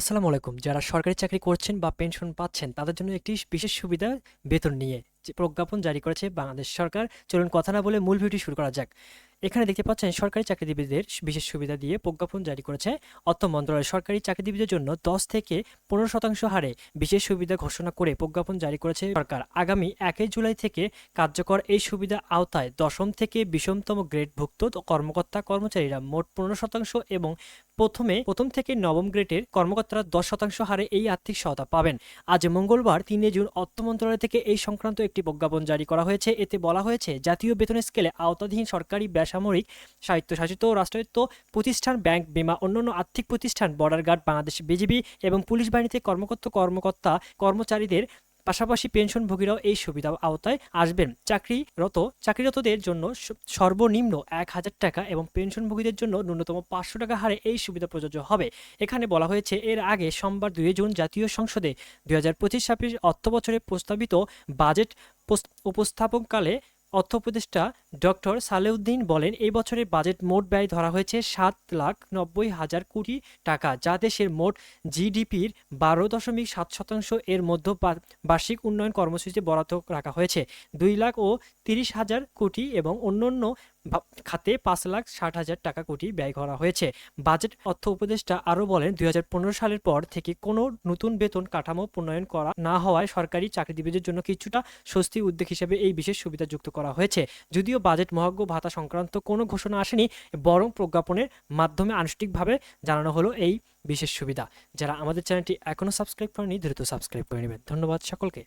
আসসালামু আলাইকুম। যারা সরকারি চাকরি করছেন বা পেনশন পাচ্ছেন, তাদের জন্য একটি বিশেষ সুবিধা বেতন নিয়ে প্রজ্ঞাপন জারি করেছে বাংলাদেশ সরকার। চলুন কথা না বলে মূল ভিডিও শুরু করা যাক। এখানে দেখতে পাচ্ছেন সরকারি চাকরিজীবীদের বিশেষ সুবিধা দিয়ে প্রজ্ঞাপন জারি করেছে। অর্থ মন্ত্রণালয় সরকারি চাকরিজীবীদের জন্য দশ থেকে পনেরো শতাংশ হারে বিশেষ সুবিধা ঘোষণা করে প্রজ্ঞাপন জারি করেছে সরকার। আগামী একই জুলাই থেকে কার্যকর এই সুবিধা আওতায় দশম থেকে বিষমতম গ্রেডভুক্ত কর্মকর্তা কর্মচারীরা মোট পনেরো শতাংশ এবং প্রথমে প্রথম থেকে নবম গ্রেডের কর্মকর্তারা দশ শতাংশ হারে এই আর্থিক সহায়তা পাবেন। আজ মঙ্গলবার তিনে জুন অর্থ মন্ত্রণালয় থেকে এই সংক্রান্ত একটি প্রজ্ঞাপন জারি করা হয়েছে। এতে বলা হয়েছে, জাতীয় বেতন স্কেলে আওতাধীন সরকারি বেসামরিক স্বায়ত্তশাসিত রাষ্ট্রায়ত্ত প্রতিষ্ঠান, ব্যাংক, বিমা, অন্যান্য আর্থিক প্রতিষ্ঠান বর্ডার গার্ড বাংলাদেশ বিজিবি এবং পুলিশ বাহিনীতে কর্মকর্তা কর্মকর্তা, কর্মচারীদের পাশাপাশি পেনশনভোগীরাও এই সুবিধা আওতায় আসবেন। চাকরিরত, চাকরিরতদের জন্য সর্বনিম্ন এক হাজার টাকা এবং পেনশনভোগীদের জন্য ন্যূনতম পাঁচশো টাকা হারে এই সুবিধা প্রযোজ্য হবে। এখানে বলা হয়েছে, এর আগে সোমবার দুই জুন জাতীয় সংসদে দুই হাজার পঁচিশ ছাব্বিশ অর্থ বছরে প্রস্তাবিত বাজেট পোস- উপস্থাপনকালে অর্থ উপদেষ্টা ডক্টর সালেউদ্দিন বলেন, এই বছরের বাজেট মোট ব্যয় ধরা হয়েছে সাত লাখ নব্বই হাজার কোটি টাকা, যা দেশের মোট জিডিপির বারো দশমিক সাত শতাংশ এর মধ্যে বার্ষিক উন্নয়ন কর্মসূচিতে বরাদ্দ রাখা হয়েছে। দুই লাখ ও তিরিশ হাজার কোটি এবং অন্যান্য খাতে পাঁচ লাখ ষাট হাজার টাকা কোটি ব্যয় করা হয়েছে। বাজেট অর্থ উপদেষ্টা আরও বলেন, দুই হাজার পনেরো সালের পর থেকে কোনো নতুন বেতন কাঠামো প্রণয়ন করা না হওয়ায় সরকারি চাকরিজীবীদের জন্য কিছুটা স্বস্তি উদ্যোগ হিসেবে এই বিশেষ সুবিধা যুক্ত করা হয়েছে। যদিও বাজেট মহাজ্ঞ ভাতা সংক্রান্ত কোনো ঘোষণা আসেনি, বরং প্রজ্ঞাপনের মাধ্যমে আনুষ্ঠানিকভাবে জানানো হলো এই বিশেষ সুবিধা। যারা আমাদের চ্যানেলটি এখনও সাবস্ক্রাইব করেনি দ্রুত সাবস্ক্রাইব করে নেবেন। ধন্যবাদ সকলকে।